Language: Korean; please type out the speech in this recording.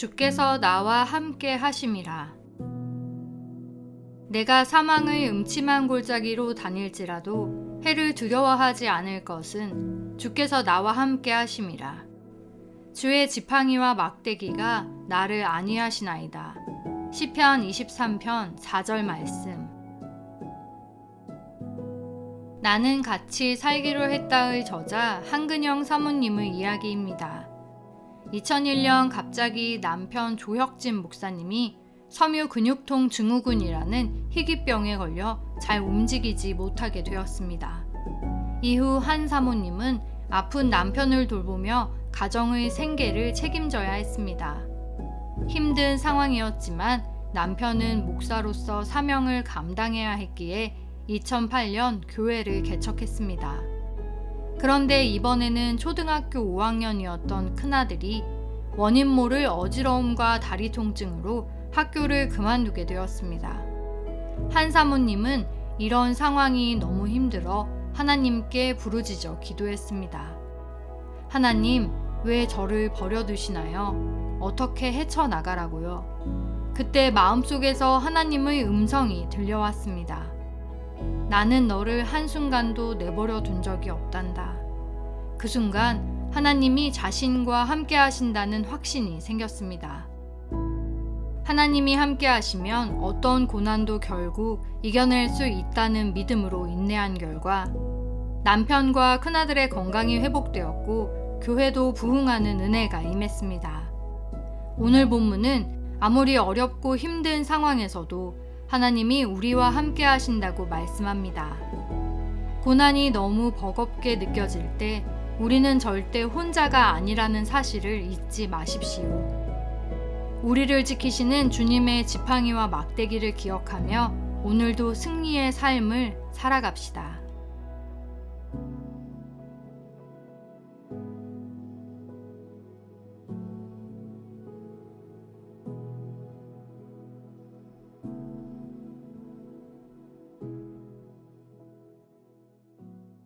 주께서 나와 함께 하심이라. 내가 사망의 음침한 골짜기로 다닐지라도 해를 두려워하지 않을 것은 주께서 나와 함께 하심이라. 주의 지팡이와 막대기가 나를 안위하시나이다. 시편 23편 4절 말씀. 나는 같이 살기로 했다의 저자 한근영 사모님의 이야기입니다. 2001년 갑자기 남편 조혁진 목사님이 섬유 근육통 증후군이라는 희귀병에 걸려 잘 움직이지 못하게 되었습니다. 이후 한 사모님은 아픈 남편을 돌보며 가정의 생계를 책임져야 했습니다. 힘든 상황이었지만 남편은 목사로서 사명을 감당해야 했기에 2008년 교회를 개척했습니다. 그런데 이번에는 초등학교 5학년이었던 큰아들이 원인 모를 어지러움과 다리 통증으로 학교를 그만두게 되었습니다. 한 사모님은 이런 상황이 너무 힘들어 하나님께 부르짖어 기도했습니다. 하나님, 왜 저를 버려두시나요? 어떻게 헤쳐나가라고요? 그때 마음속에서 하나님의 음성이 들려왔습니다. 나는 너를 한순간도 내버려 둔 적이 없단다. 그 순간 하나님이 자신과 함께 하신다는 확신이 생겼습니다. 하나님이 함께 하시면 어떤 고난도 결국 이겨낼 수 있다는 믿음으로 인내한 결과 남편과 큰아들의 건강이 회복되었고 교회도 부흥하는 은혜가 임했습니다. 오늘 본문은 아무리 어렵고 힘든 상황에서도 하나님이 우리와 함께 하신다고 말씀합니다. 고난이 너무 버겁게 느껴질 때 우리는 절대 혼자가 아니라는 사실을 잊지 마십시오. 우리를 지키시는 주님의 지팡이와 막대기를 기억하며 오늘도 승리의 삶을 살아갑시다.